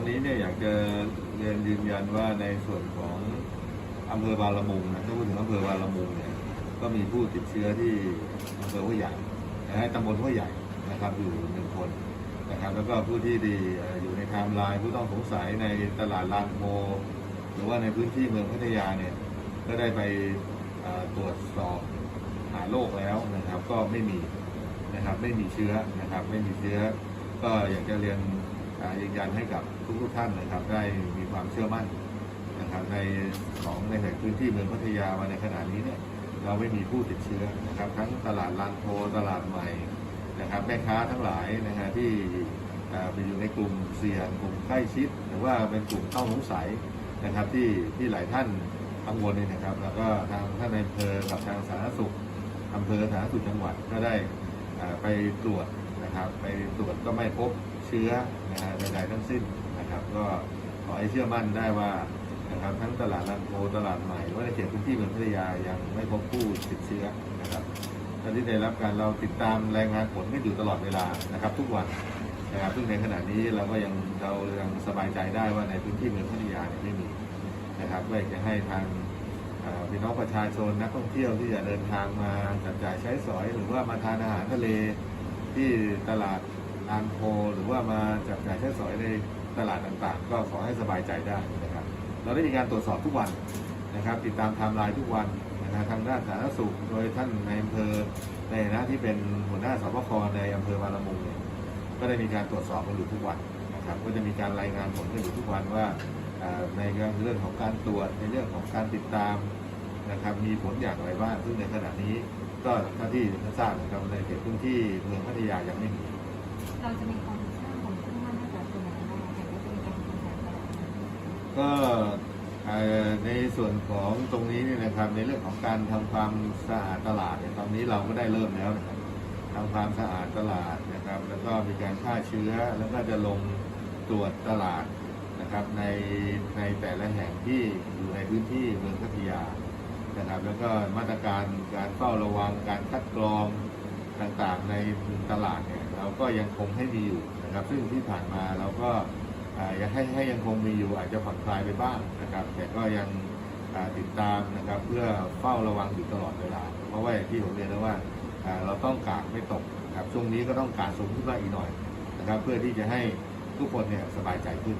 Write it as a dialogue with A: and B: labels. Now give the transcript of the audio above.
A: อนนี้เนี่ยอยากจะเรียนยืนยันว่าในส่วนของอำเภอบางละมุงนะถ้าพูดถึงอำเภอบางละมุงเนี่ยก็มีผู้ติดเชื้อที่อำเภอห้วยใหญ่นะฮะตำบลห้วยใหญ่นะครับอยู่หนึ่งคนนะครับแล้วก็ผู้ที่ดีอยู่ในไทม์ไลน์ผู้ต้องสงสัยในตลาดลานโพหรือว่าในพื้นที่เมืองพัทยาเนี่ยก็ได้ไปตรวจสอบหาโรคแล้วนะครับ ก็ไม่มีนะครับไม่มีเชื้อนะครับไม่มีเชื้อ ก็อยากจะเรียน ยืนยันให้กับทุกๆท่านนะครับ ได้มีความเชื่อมั่นนะครับในของในแห่งพื้นที่เมืองพัทยามาในขณะนี้เนี่ยเราไม่มีผู้ติดเชื้อนะครับ ทั้งตลาดลานโพตลาดใหม่นะครับแม่ค้าทั้งหลายนะฮะที่ไปอยู่ในกลุ่มเสี่ยงกลุ่มใกล้ชิด หรือว่าเป็นกลุ่มต้องสงสัยนะครับที่ที่หลายท่านกังวลเนี่ยนะครับ แล้วก็ทางท่านในอำเภอกับทางสาธารณสุขอำเภอสาธารณสุขจังหวัดก็ได้ไปตรวจนะครับ ไปตรวจก็ไม่พบ เชื้อนะฮะใดๆทั้งสิ้นนะครับก็ขอให้เชื่อมั่นได้ว่านะครับทั้งตลาดลังโพตลาดใหม่ว่าในเขตพื้นที่เมืองพัทยายังไม่พบผู้ติดเชื้อนะครับตอนที่ได้รับการเราติดตามรายงานผลกันอยู่ตลอดเวลานะครับทุกวันนะครับซึ่งในขณะนี้เราก็ยังเรายังสบายใจได้ว่าในพื้นที่เมืองพัทยาเนี่ยไม่มีนะครับก็อยากจะให้ทางพี่น้องประชาชนนักท่องเที่ยวที่จะเดินทางมาจับจ่ายใช้สอย หรือว่ามาทานอาหารทะเลที่ตลาด ลานโพหรือว่ามาจับจ่ายใช้สอยในตลาดต่างๆ ก็ขอให้สบายใจได้นะครับ เราได้มีการตรวจสอบทุกวันนะครับ ติดตามไทม์ไลน์ทุกวันนะทางด้านสาธารณสุขโดยท่านในอำเภอในฐานะที่เป็นหัวหน้าสบคในอำเภอบางละมุงเนี่ยก็ได้มีการตรวจสอบกันอยู่ทุกวันนะครับ ก็จะมีการรายงานผลกันอยู่ทุกวันว่าในเรื่องของการตรวจในเรื่องของการติดตามนะครับมีผลอย่างไรบ้างซึ่งในขณะนี้ก็เท่าที่ท่านทราบนะครับในเขตพื้นที่เมืองพัทยายังไม่มี
B: เราจะมีความเชื่อของซึ่งมั่นให้กับคนไหนบ้างแต่ก็จะมีการทำงานตลอด
A: ก็ในส่วนของตรงนี้เนี่ยนะครับ ในเรื่องของการทำความสะอาดตลาดเนี่ยตอนนี้เราก็ได้เริ่มแล้วนะครับทำความสะอาดตลาดนะครับ แล้วก็มีการฆ่าเชื้อแล้วก็จะลงตรวจตลาดนะครับในในแต่ละแห่งที่อยู่ในพื้นที่เมืองพัทยานะครับ แล้วก็มาตรการการเฝ้าระวังการคัดกรอง ต่างๆในตลาดเนี่ยเราก็ยังคงให้มีอยู่นะครับ ซึ่งที่ผ่านมาเราก็ยากให้ให้ยังคงมีอยู่อาจจะผ่อนคลายไปบ้างนะครับ แต่ก็ยังติดตามนะครับ เพื่อเฝ้าระวังอยู่ตลอดเวลา เพราะว่าอย่างที่ผมเรียนแล้วว่าเราต้องการไม่ตกครับช่วงนี้ก็ต้องการสูงขึ้นมาอีกหน่อยนะครับ เพื่อที่จะให้ทุกคนเนี่ยสบายใจขึ้น